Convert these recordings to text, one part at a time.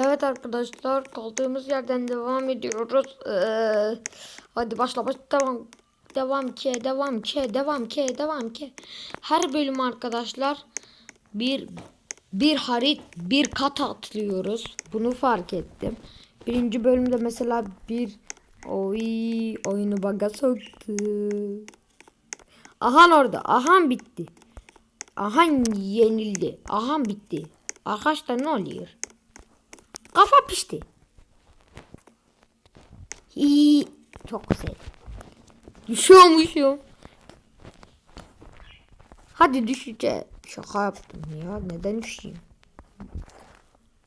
Evet arkadaşlar kaldığımız yerden devam ediyoruz. Ee, hadi başla başla devam. Devam ki devam ki devam ki devam ki. Her bölüm arkadaşlar bir bir harit bir kat atlıyoruz. Bunu fark ettim. Birinci bölümde mesela bir oy oyunu baga soktu. Ahan orada. Ahan bitti. Ahan yenildi. Ahan bitti. Arkadaşlar ne oluyor? Kafa pişti. Hii. Çok güzel. Düşüyormuşum. Hadi düşeceğim. Şaka yaptım ya. Neden düşeyim?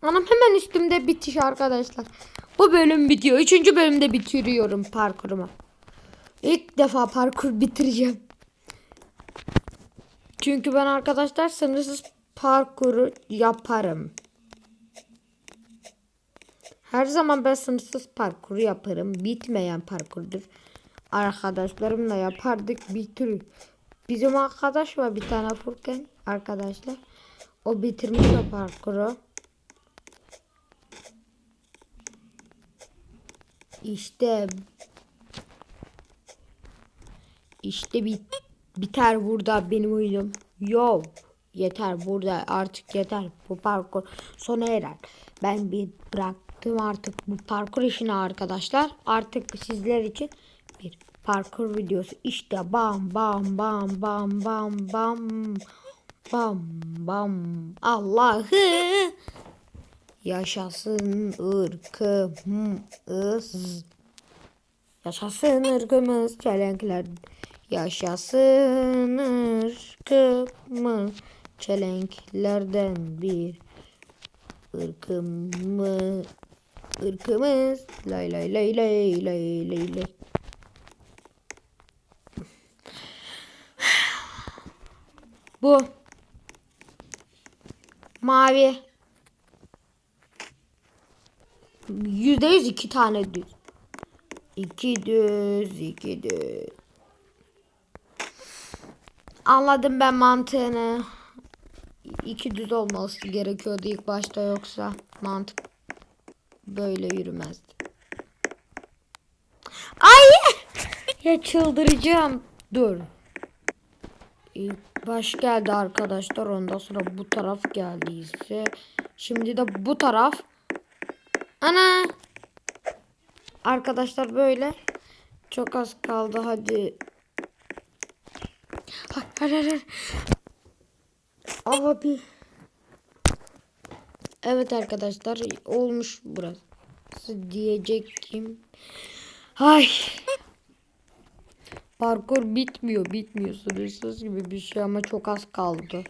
Anam hemen üstümde bitiş arkadaşlar. Bu bölüm bitiyor. Üçüncü bölümde bitiriyorum parkurumu. İlk defa parkur bitireceğim. Çünkü ben arkadaşlar sınırsız parkuru yaparım. Her zaman ben sınırsız parkuru yaparım. Bitmeyen parkurdur. Arkadaşlarımla yapardık bitir. Bizim arkadaş var bir tane Furkan arkadaşlar. O bitirmiş o parkuru. İşte işte bit biter burada benim oyunum. Yok. Yeter burada artık yeter. Bu parkur sona erer. Ben bir bıraktım artık bu parkur işini arkadaşlar. Artık sizler için bir parkur videosu. İşte bam bam bam bam bam bam bam bam Allah'ı yaşasın ırkımız. Yaşasın ırkımız çelenkler. Yaşasın ırkımız çelenklerden bir ırkımı ırkımız lay lay lay lay lay lay lay. Bu mavi yüzde yüz iki tane düz. İki düz, iki düz. Anladım ben mantığını. İki düz olması gerekiyordu ilk başta yoksa mantık böyle yürümezdi. Ay! Ya çıldıracağım. Dur. İlk baş geldi arkadaşlar. Ondan sonra bu taraf geldiyse. Şimdi de bu taraf. Ana! Arkadaşlar böyle. Çok az kaldı hadi. Hayır hayır hayır. Abi. Evet arkadaşlar olmuş burası diyecektim. Ay. Parkur bitmiyor bitmiyor sınırsız gibi bir şey ama çok az kaldı.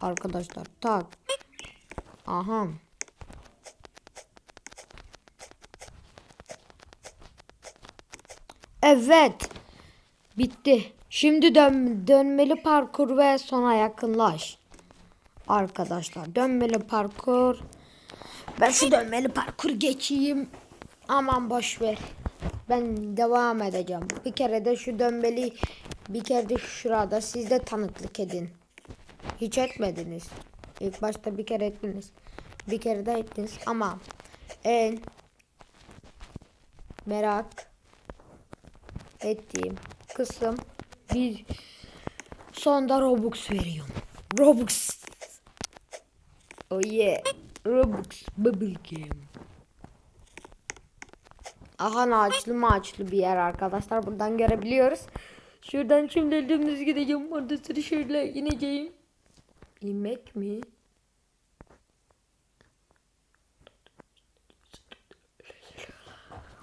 Arkadaşlar tak. Aha. Evet. Bitti. Şimdi dön dönmeli parkur ve sona yakınlaş. Arkadaşlar dönmeli parkur. Ben şu dönmeli parkur geçeyim. Aman boş ver. Ben devam edeceğim. Bir kere de şu dönmeli bir kere de şurada siz de tanıklık edin. Hiç etmediniz. İlk başta bir kere ettiniz. Bir kere de ettiniz ama en merak ettiğim kısım bir sonda Robux veriyorum. Robux. Oh yeah. Robux Bubble Game. Aha ağaçlı maçlı bir yer arkadaşlar. Buradan görebiliyoruz. Şuradan şimdi dümdüz gideceğim. Orada sıra şöyle ineceğim. İnmek mi?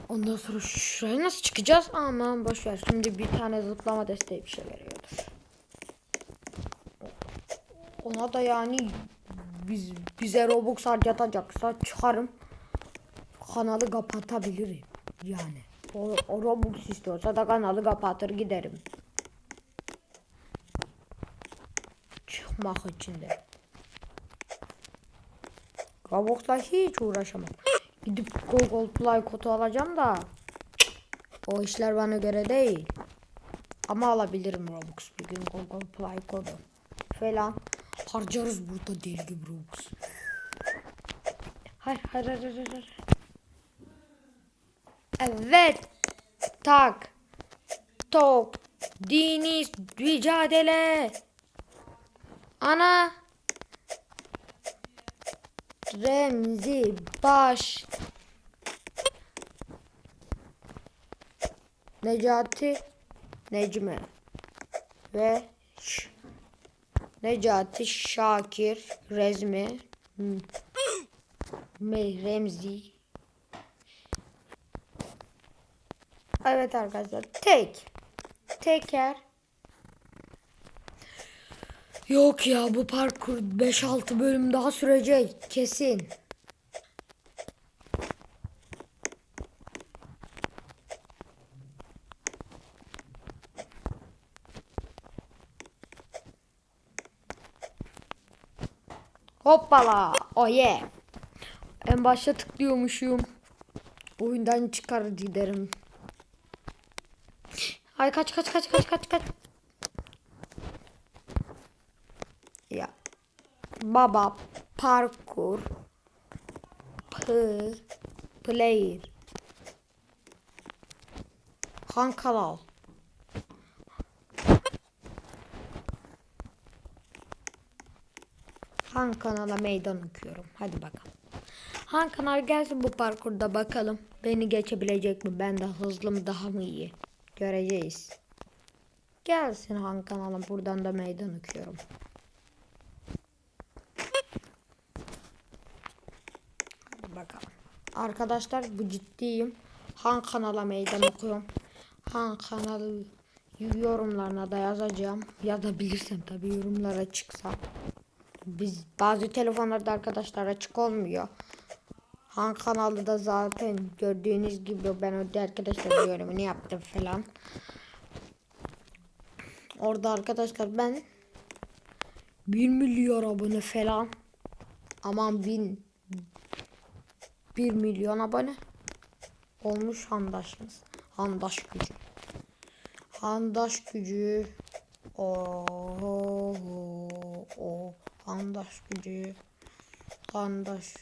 Ondan sonra şuraya nasıl çıkacağız? Aman boş ver. Şimdi bir tane zıplama desteği bir şey veriyordur. Ona da yani biz bize Robux harcatacaksa çıkarım. Kanalı kapatabilirim. Yani. O, o Robux istiyorsa da kanalı kapatır giderim. Çıkmak için de. Robux'la hiç uğraşamam. Gidip Google Play kodu alacağım da. O işler bana göre değil. Ama alabilirim Robux bir gün Google Play kodu. Falan. Harcarız burada deli gibi Robux. Hayır hayır hayır hayır. hayır. Evet. Tak. Tok. Dini mücadele. Ana. Remzi baş. Necati Necmi ve Ş- Necati Şakir Rezmi M- Me- Remzi. Evet arkadaşlar tek teker. Yok ya bu parkur 5-6 bölüm daha sürecek kesin. Hoppala. Oh yeah. En başta tıklıyormuşum. Oyundan çıkar giderim. Hadi kaç kaç kaç kaç kaç kaç. Ya. Baba parkur p player Han Han kanala meydan okuyorum. Hadi bakalım. Han kanal gelsin bu parkurda bakalım. Beni geçebilecek mi? Ben de hızlı mı daha mı iyi? Göreceğiz. Gelsin Han kanala buradan da meydan okuyorum. Hadi bakalım. Arkadaşlar bu ciddiyim. Han kanala meydan okuyorum. Han kanalı yorumlarına da yazacağım. Ya da bilirsem tabii yorumlara çıksa. Biz bazı telefonlarda arkadaşlar açık olmuyor. Han kanalı da zaten gördüğünüz gibi ben orada arkadaşlar yorumunu yaptım falan. Orada arkadaşlar ben 1 milyon abone falan. Aman bin 1 milyon abone olmuş handaşımız. Handaş gücü. Handaş gücü. Oo, o handaş gücü. Handaş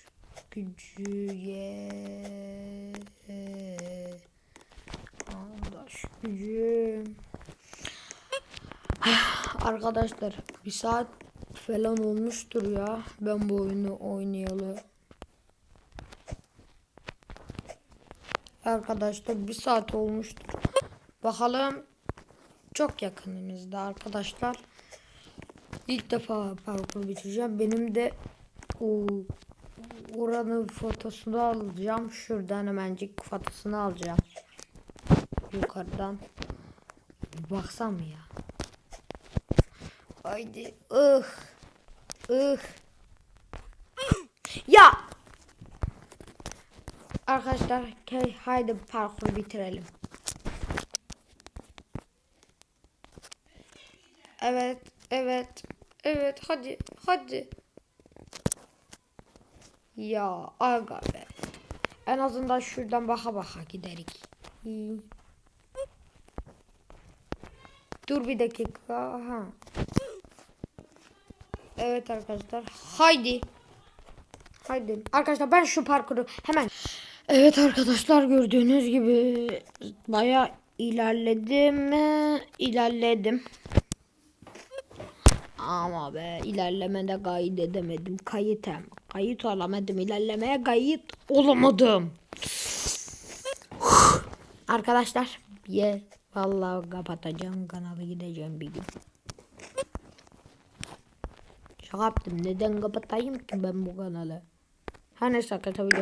gücü ye. Handaş gücü. Arkadaşlar bir saat falan olmuştur ya. Ben bu oyunu oynayalı. Arkadaşlar bir saat olmuştur. Bakalım çok yakınımızda arkadaşlar. İlk defa parkur bitireceğim. Benim de o oranın fotosunu alacağım. Şuradan hemencik fotosunu alacağım. Yukarıdan. Baksam ya? Haydi. Ih. Ih. Ya. Arkadaşlar haydi parkuru bitirelim. Evet, evet, evet. Hadi, hadi. Ya aga be. En azından şuradan baka baka giderik. Dur bir dakika. Aha. Evet arkadaşlar. Haydi. Haydi. Arkadaşlar ben şu parkuru hemen. Evet arkadaşlar gördüğünüz gibi baya ilerledim. İlerledim. Ama be ilerlemede kayıt edemedim. Kayıt hem. Kayıt olamadım. ilerlemeye kayıt olamadım. Arkadaşlar ye vallahi kapatacağım kanalı gideceğim bir gün. Şaka yaptım. Neden kapatayım ki ben bu kanalı? Her neyse arkadaşlar